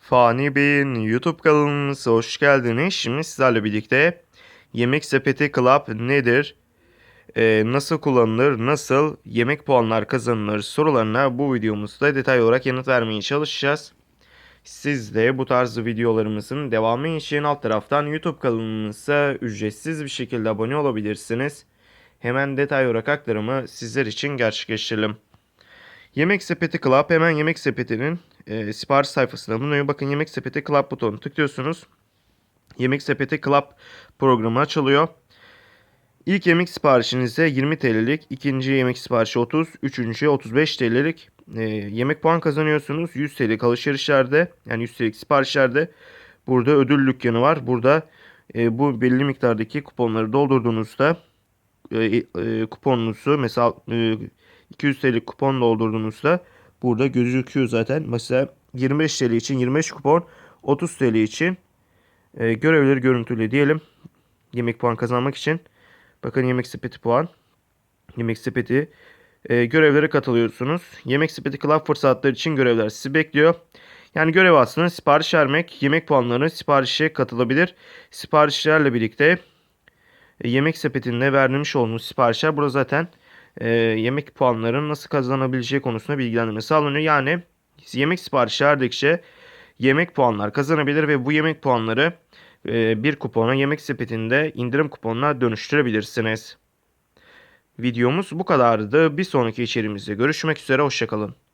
Fani Bey'in YouTube kanalımıza hoş geldiniz. Şimdi sizlerle birlikte Yemek Sepeti Club nedir? Ee, nasıl kullanılır? Nasıl yemek puanlar kazanılır? Sorularına bu videomuzda detay olarak yanıt vermeye çalışacağız. Siz de bu tarz videolarımızın devamı için alt taraftan YouTube kanalımıza ücretsiz bir şekilde abone olabilirsiniz. Hemen detay olarak aktarımı sizler için gerçekleştirelim. Yemek Sepeti Club hemen Yemek Sepeti'nin e, sipariş sayfasına bulunuyor. Bakın Yemek Sepeti Club butonu tıklıyorsunuz. Yemek Sepeti Club programı açılıyor. İlk yemek siparişinize 20 TL'lik, ikinci yemek siparişi 30, üçüncüye 35 TL'lik e, yemek puan kazanıyorsunuz. 100 TL'lik alışverişlerde yani 100 TL'lik siparişlerde burada ödül dükkanı var. Burada e, bu belli miktardaki kuponları doldurduğunuzda e, e, kuponunuzu mesela e, 200 TL kupon doldurduğunuzda burada gözüküyor zaten. Mesela 25 TL için 25 kupon, 30 TL için e, görevleri görüntüle diyelim. Yemek puan kazanmak için. Bakın yemek sepeti puan. Yemek sepeti e, görevlere katılıyorsunuz. Yemek sepeti club fırsatları için görevler sizi bekliyor. Yani görev aslında sipariş vermek, yemek puanları siparişe katılabilir. Siparişlerle birlikte yemek sepetinde vermiş olduğunuz siparişler burada zaten e, yemek puanlarının nasıl kazanabileceği konusunda bilgilendirme sağlanıyor. Yani yemek siparişi verdikçe yemek puanlar kazanabilir ve bu yemek puanları e, bir kupona yemek sepetinde indirim kuponuna dönüştürebilirsiniz. Videomuz bu kadardı. Bir sonraki içeriğimizde görüşmek üzere. Hoşçakalın.